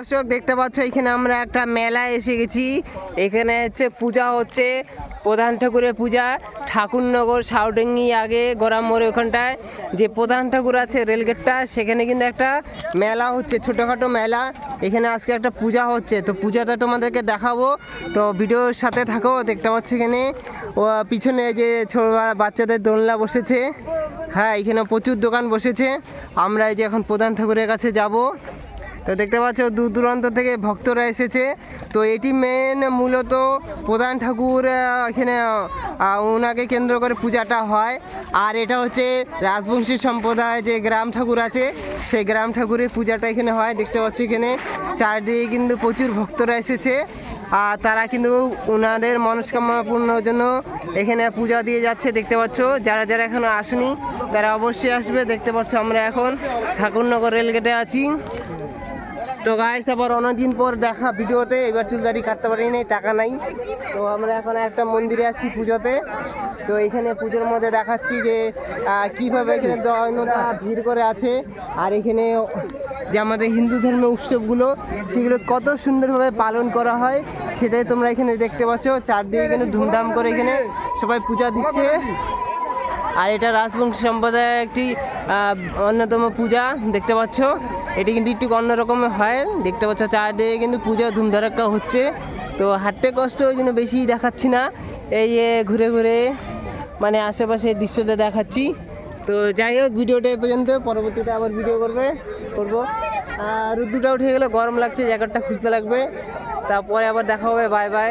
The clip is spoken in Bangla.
দর্শক দেখতে পাচ্ছ, এখানে আমরা একটা মেলায় এসে গেছি। এখানে হচ্ছে পূজা হচ্ছে, প্রধান ঠাকুরের পূজা, ঠাকুরনগর সাউডেঙ্গি আগে গোরাম মোড়ে ওখানটায়। যে প্রধান ঠাকুর আছে রেলগেটটা, সেখানে কিন্তু একটা মেলা হচ্ছে, ছোটোখাটো মেলা। এখানে আজকে একটা পূজা হচ্ছে, তো পূজাটা তোমাদেরকে দেখাবো। তো ভিডিওর সাথে থাকো, দেখতে পাচ্ছ এখানে। ও, পিছনে যে ছোট বাচ্চাদের দোলনা বসেছে। হ্যাঁ এখানে প্রচুর দোকান বসেছে। আমরা এই যে এখন প্রধান ঠাকুরের কাছে যাব। তো দেখতে পাচ্ছ দূর দূরান্ত থেকে ভক্তরা এসেছে। তো এটি মেন মূলত প্রধান ঠাকুর এখানে ওনাকে কেন্দ্র করে পূজাটা হয়। আর এটা হচ্ছে রাজবংশী সম্প্রদায় যে গ্রাম ঠাকুর আছে, সেই গ্রাম ঠাকুরের পূজাটা এখানে হয়। দেখতে পাচ্ছ এখানে চারদিকে কিন্তু প্রচুর ভক্তরা এসেছে। আর তারা কিন্তু ওনাদের মনস্কামনা পূর্ণর জন্য এখানে পূজা দিয়ে যাচ্ছে। দেখতে পাচ্ছ, যারা যারা এখনও আসেনি, তারা অবশ্যই আসবে। দেখতে পাচ্ছ আমরা এখন ঠাকুরনগর রেলগেটে আছি। তো গাইস আবার অনেকদিন পর দেখা ভিডিওতে, এবার চুল চুলদারি কাটতে পারি নাই, টাকা নাই। তো আমরা এখন একটা মন্দিরে আসি পুজোতে। তো এখানে পুজোর মধ্যে দেখাচ্ছি যে কীভাবে এখানে দৈনতা ভিড় করে আছে। আর এখানে যে আমাদের হিন্দু ধর্মের উৎসবগুলো, সেগুলো কত সুন্দরভাবে পালন করা হয়, সেটাই তোমরা এখানে দেখতে পাচ্ছ। চারদিকে এখানে ধুমধাম করে এখানে সবাই পূজা দিচ্ছে। আর এটা রাজবংশী সম্প্রদায়ের একটি অন্যতম পূজা, দেখতে পাচ্ছ। এটি কিন্তু একটু অন্যরকমের হয়, দেখতে পাচ্ছ চারদিকে কিন্তু পূজা ধুমধারাক্কা হচ্ছে। তো হাঁটতে কষ্ট ওই জন্য বেশি দেখাচ্ছি না। এই ঘুরে ঘুরে মানে আশেপাশে দৃশ্যটা দেখাচ্ছি। তো যাই হোক, ভিডিওটা এই পর্যন্ত। পরবর্তীতে আবার ভিডিও করবে, করব। আর রুদ্রটা উঠে গেলে গরম লাগছে, জ্যাকেটটা খুঁজতে লাগবে। তারপরে আবার দেখা হবে, বাই বাই।